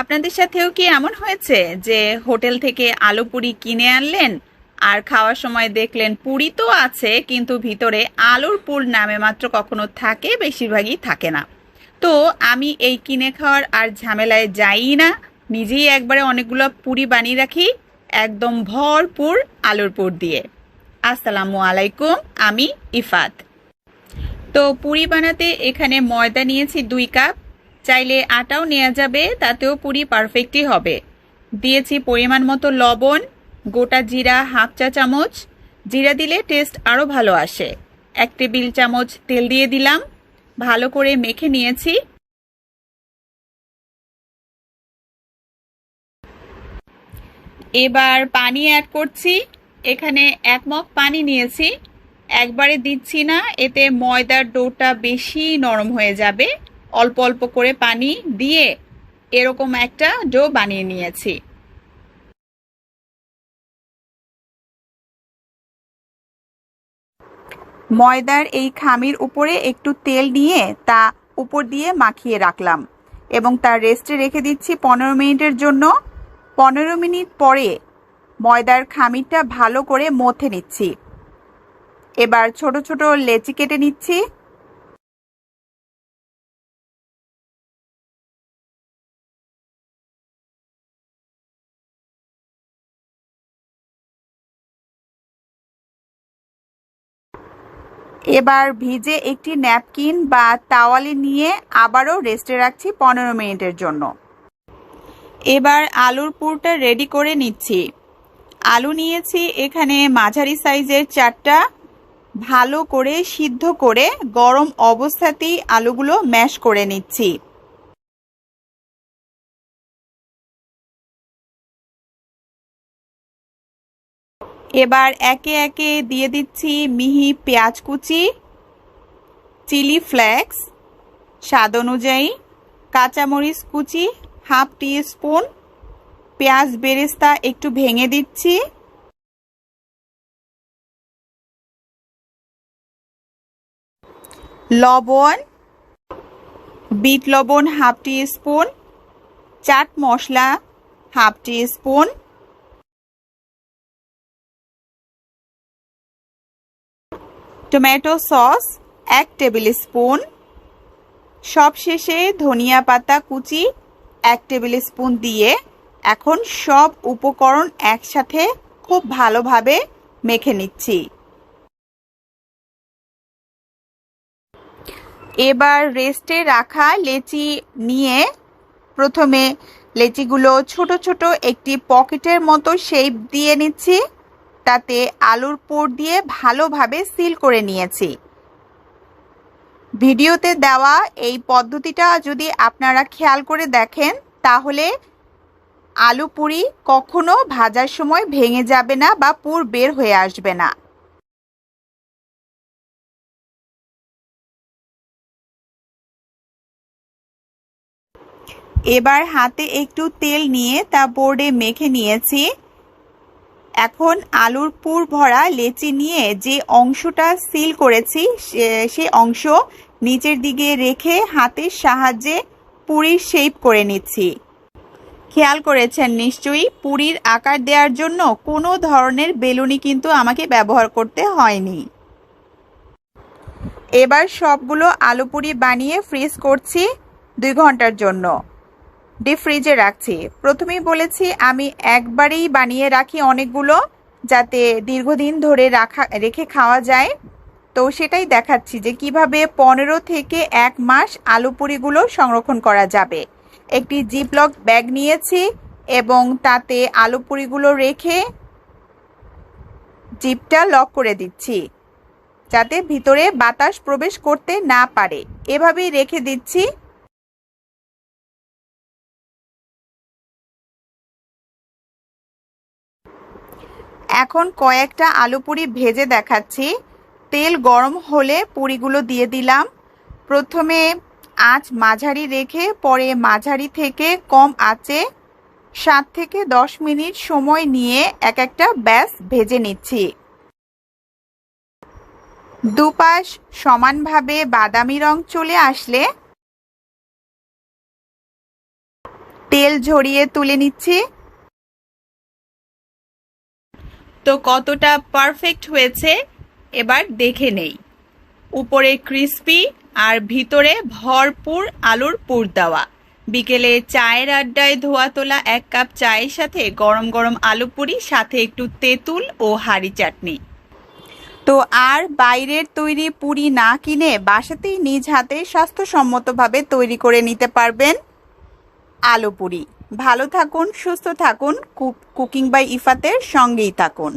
আপনাদের সাথেও কি এমন হয়েছে যে হোটেল থেকে আলু পুরি কিনে আনলেন আর খাওয়ার সময় দেখলেন পুরি তো আছে, কিন্তু ভিতরে আলুর পুর নামে মাত্র কখনো থাকে, বেশিরভাগই থাকে না। তো আমি এই কিনে খাওয়ার আর ঝামেলায় যাই না। নিজেই একবারে অনেকগুলো পুরি বানিয়ে রাখি, একদম ভরপুর আলুর পুর দিয়ে। আসসালামু আলাইকুম, আমি ইফাত। তো পুরি বানাতে এখানে ময়দা নিয়েছি দুই কাপ চাইলে আটাও নেওয়া যাবে, তাতেও পুরি পারফেক্টই হবে। দিয়েছি পরিমাণ মতো লবণ, গোটা জিরা হাফ চা চামচ। জিরা দিলে টেস্ট আরও ভালো আসে। এক টেবিল চামচ তেল দিয়ে দিলাম। ভালো করে মেখে নিয়েছি। এবার পানি অ্যাড করছি। এখানে এক মগ পানি নিয়েছি। একবারে দিচ্ছি না, এতে ময়দার ডোটা বেশি নরম হয়ে যাবে। অল্প অল্প করে পানি দিয়ে এরকম একটা ডো বানিয়ে নিয়েছি। ময়দার এই খামির উপরে একটু তেল নিয়ে তা উপর দিয়ে মাখিয়ে রাখলাম এবং তার রেস্টে রেখে দিচ্ছি পনেরো মিনিটের জন্য। পনেরো মিনিট পরে ময়দার খামিরটা ভালো করে মথে নিচ্ছি। এবার ছোট ছোট লেচি কেটে নিচ্ছি। এবার ভিজে একটি ন্যাপকিন বা তাওয়ালি নিয়ে আবারও রেস্টে রাখছি পনেরো মিনিটের জন্য। এবার আলুর পুরটা রেডি করে নিচ্ছি। আলু নিয়েছি এখানে মাঝারি সাইজের চারটা। ভালো করে সিদ্ধ করে গরম অবস্থাতেই আলুগুলো ম্যাশ করে নিচ্ছি। এবার একে একে দিয়ে দিচ্ছি মিহি পেঁয়াজ কুচি, চিলি ফ্লেক্স, স্বাদ অনুযায়ী কাঁচামরিচ কুচি, হাফ টি স্পুন পেঁয়াজ বেরেস্তা একটু ভেঙে দিচ্ছি। লবণ, বিট লবণ half teaspoon chaat masala half teaspoon tomato sauce, এক টেবিল স্পুন। সবশেষে ধনিয়া পাতা কুচি, এক টেবিল স্পুন দিয়ে এখন সব উপকরণ একসাথে খুব ভালোভাবে মেখে নিচ্ছি। এবার রেস্টে রাখা লেচি নিয়ে প্রথমে লেচিগুলো ছোট ছোট একটি পকেটের মতো শেপ দিয়ে নিচ্ছি। তাতে আলুর পুর দিয়ে ভালোভাবে সিল করে নিয়েছি। ভিডিওতে দেওয়া এই পদ্ধতিটা যদি আপনারা খেয়াল করে দেখেন, তাহলে আলু পুরি কখনো ভাজার সময় ভেঙে যাবে না বা পুর বের হয়ে আসবে না। এবার হাতে একটু তেল নিয়ে তা বোর্ডে মেখে নিয়েছি। এখন আলুর পুর ভরা লেচি নিয়ে যে অংশটা সিল করেছি, সে অংশ নিচের দিকে রেখে হাতের সাহায্যে পুরীর শেপ করে নিচ্ছি। খেয়াল করেছেন নিশ্চয়ই, পুরীর আকার দেওয়ার জন্য কোনো ধরনের বেলুনি কিন্তু আমাকে ব্যবহার করতে হয়নি। এবার সবগুলো আলু পুরি বানিয়ে ফ্রিজ করছি দুই ঘণ্টার জন্য। ডিপ ফ্রিজে রাখছি। প্রথমেই বলেছি, আমি একবারেই বানিয়ে রাখি অনেকগুলো, যাতে দীর্ঘদিন ধরে রাখা, রেখে খাওয়া যায়। তো সেটাই দেখাচ্ছি যে কীভাবে পনেরো থেকে এক মাস আলু পুরিগুলো সংরক্ষণ করা যাবে। একটি জিপলক ব্যাগ নিয়েছি এবং তাতে আলু পুরিগুলো রেখে জিপটা লক করে দিচ্ছি, যাতে ভিতরে বাতাস প্রবেশ করতে না পারে। এভাবেই রেখে দিচ্ছি। এখন কয়েকটা আলু পুরি ভেজে দেখাচ্ছি। তেল গরম হলে পুরিগুলো দিয়ে দিলাম। প্রথমে আঁচ মাঝারি রেখে, পরে মাঝারি থেকে কম আঁচে সাত থেকে দশ মিনিট সময় নিয়ে এক একটা ব্যাস ভেজে নিচ্ছি। দুপাশ সমানভাবে বাদামি রং চলে আসলে তেল ঝরিয়ে তুলে নিচ্ছি। তো কতটা পারফেক্ট হয়েছে, এবার দেখে নেই। উপরে ক্রিস্পি আর ভিতরে ভরপুর আলুর পুর দেওয়া। বিকেলে চায়ের আড্ডায় ধোয়া তোলা এক কাপ চায়ের সাথে গরম গরম আলু পুরি, সাথে একটু তেঁতুল ও হাঁড়ি চাটনি। তো আর বাইরের তৈরি পুরি না কিনে বাসাতেই নিজ হাতে স্বাস্থ্যসম্মতভাবে তৈরি করে নিতে পারবেন আলু পুরি। ভালো থাকুন সুস্থ থাকুন কুকিং বাই ইফাতের সঙ্গেই থাকুন।